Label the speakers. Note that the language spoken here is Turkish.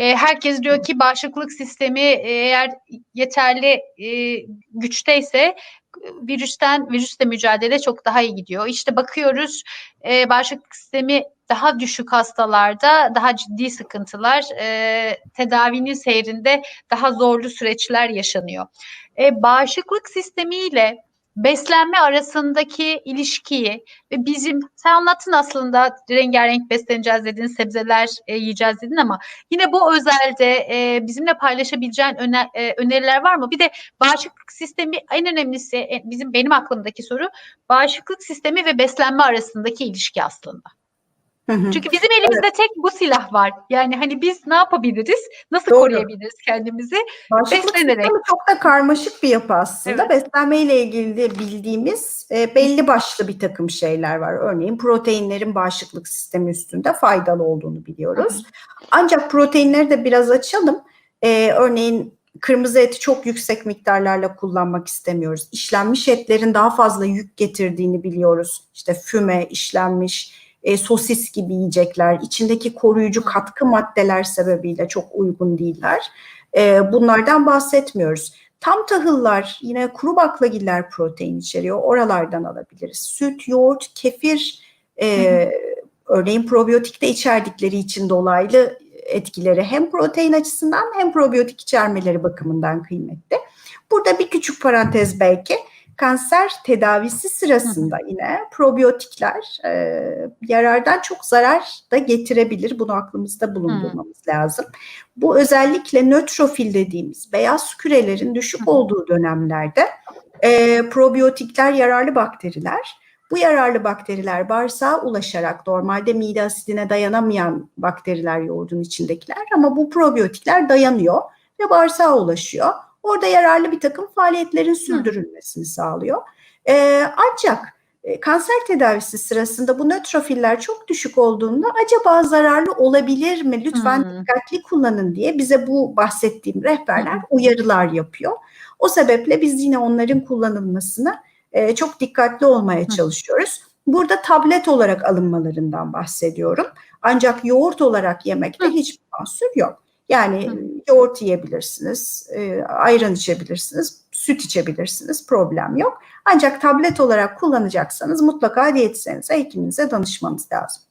Speaker 1: E, herkes diyor ki bağışıklık sistemi e, eğer yeterli e, güçteyse virüsten virüsle mücadele çok daha iyi gidiyor. İşte bakıyoruz e, bağışıklık sistemi daha düşük hastalarda daha ciddi sıkıntılar, e, tedavinin seyrinde daha zorlu süreçler yaşanıyor. E, bağışıklık sistemiyle beslenme arasındaki ilişkiyi ve bizim sen anlattın aslında rengarenk besleneceğiz dedin, sebzeler e, yiyeceğiz dedin ama yine bu özelde e, bizimle paylaşabileceğin öner, e, öneriler var mı? Bir de bağışıklık sistemi en önemlisi e, bizim benim aklımdaki soru bağışıklık sistemi ve beslenme arasındaki ilişki aslında. Çünkü bizim elimizde evet. tek bu silah var. Yani hani biz ne yapabiliriz? Nasıl Doğru. koruyabiliriz kendimizi?
Speaker 2: Bağışıklık Beslenerek. çok da karmaşık bir yapı aslında. Evet. Beslenme ile ilgili de bildiğimiz e, belli başlı bir takım şeyler var. Örneğin proteinlerin bağışıklık sistemi üstünde faydalı olduğunu biliyoruz. Hı. Ancak proteinleri de biraz açalım. E, örneğin kırmızı eti çok yüksek miktarlarla kullanmak istemiyoruz. İşlenmiş etlerin daha fazla yük getirdiğini biliyoruz. İşte füme, işlenmiş e, sosis gibi yiyecekler, içindeki koruyucu katkı maddeler sebebiyle çok uygun değiller. E, bunlardan bahsetmiyoruz. Tam tahıllar yine kuru baklagiller protein içeriyor. Oralardan alabiliriz. Süt, yoğurt, kefir e, örneğin probiyotik de içerdikleri için dolaylı etkileri hem protein açısından hem probiyotik içermeleri bakımından kıymetli. Burada bir küçük parantez belki kanser tedavisi sırasında yine probiyotikler e, yarardan çok zarar da getirebilir. Bunu aklımızda bulundurmamız Hı. lazım. Bu özellikle nötrofil dediğimiz beyaz kürelerin düşük Hı. olduğu dönemlerde e, probiyotikler yararlı bakteriler. Bu yararlı bakteriler bağırsağa ulaşarak normalde mide asidine dayanamayan bakteriler yoğurdun içindekiler ama bu probiyotikler dayanıyor ve bağırsağa ulaşıyor. Orada yararlı bir takım faaliyetlerin sürdürülmesini sağlıyor. E, ancak e, kanser tedavisi sırasında bu nötrofiller çok düşük olduğunda acaba zararlı olabilir mi? Lütfen hmm. dikkatli kullanın diye bize bu bahsettiğim rehberler hmm. uyarılar yapıyor. O sebeple biz yine onların kullanılmasına e, çok dikkatli olmaya hmm. çalışıyoruz. Burada tablet olarak alınmalarından bahsediyorum. Ancak yoğurt olarak yemekte hmm. hiçbir mahsur yok. Yani Hı. yoğurt yiyebilirsiniz, e, ayran içebilirsiniz, süt içebilirsiniz, problem yok. Ancak tablet olarak kullanacaksanız mutlaka diyetisyenize, hekiminize danışmanız lazım.